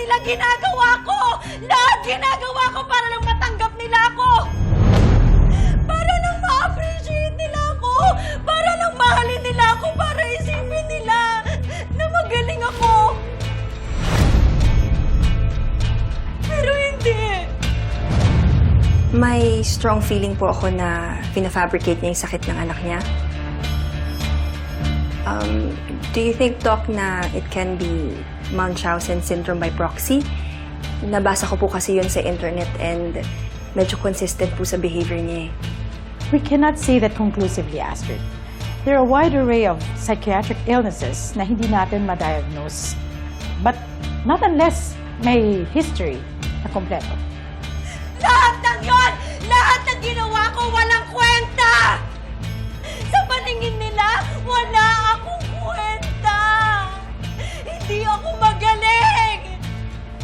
nila ginagawa ko! Lahat ginagawa ko para lang matanggap nila ako! Para lang ma-appreciate nila ako! Para lang mahalin nila ako! Para isipin nila na magaling ako! Pero hindi! May strong feeling po ako na pina-fabricate niya yung sakit ng anak niya. Um, do you think, Doc, na it can be Munchausen syndrome by proxy? Nabasa ko po kasi yun sa internet and medyo consistent po sa behavior niya eh. We cannot say that conclusively, Astrid. There are a wide array of psychiatric illnesses na hindi natin ma-diagnose. But not unless may history na kompleto. Lahat ng yon! Lahat ng ginawa ko walang kwenta! Sa paningin nila, wala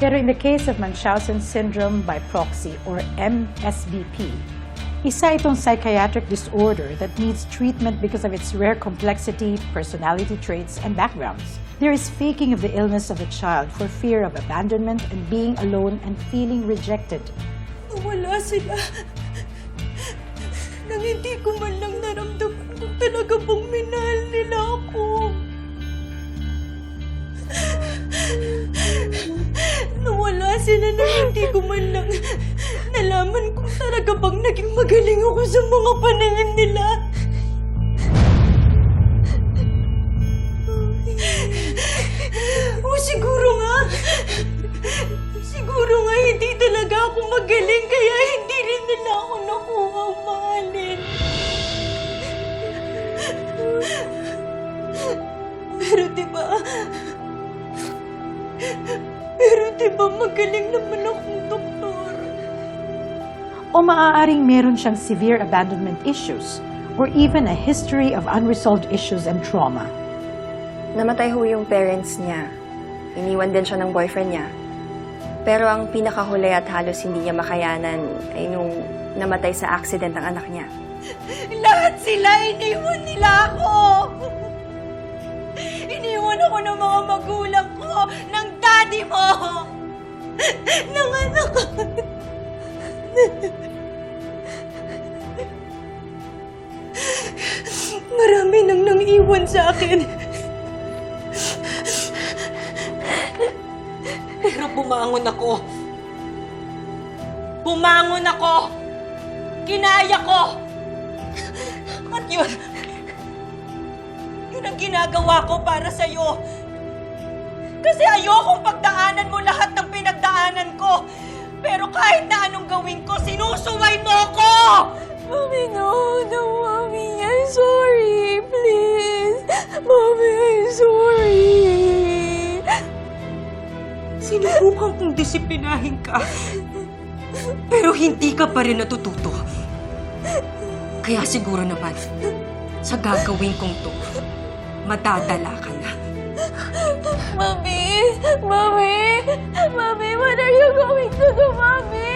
Pero in the case of Munchausen syndrome by proxy or MSBP, isa itong psychiatric disorder that needs treatment because of its rare complexity, personality traits, and backgrounds. There is faking of the illness of the child for fear of abandonment and being alone and feeling rejected. Wala sila. Nang hindi ko man lang naramdaman kung talaga bang minahal nila ako. Nawala sila nang hindi ko man lang nalaman kung talaga bang naging magaling ako sa mga paningin nila. O siguro nga, siguro nga hindi talaga ako magaling kaya hindi rin nila ako nakuha mahalin. Pero di ba, pero di ba magaling naman akong doktor? O maaaring meron siyang severe abandonment issues or even a history of unresolved issues and trauma. Namatay ho yung parents niya. Iniwan din siya ng boyfriend niya. Pero ang pinakahuli at halos hindi niya makayanan ay nung namatay sa accident ang anak niya. Lahat sila, iniwan nila ako! Iniwan ako ng mga magulang daddy mo! Ng anak ko! Marami nang nang iwan sa akin. Pero bumangon ako. Bumangon ako! Kinaya ko! At yun, yun ang ginagawa ko para sa'yo. Kasi ayokong pagdaanan mo lahat ng pinagdaanan ko. Pero kahit na anong gawin ko, sinusuway mo ko! Mami, no, no, Mami. I'm sorry. Please. Mami, I'm sorry. Sinubukan kong disiplinahin ka. Pero hindi ka pa rin natututo. Kaya siguro naman, sa gagawin kong to, madadala ka na. Mommy! Mommy! Mommy, what are you going to do, Mommy?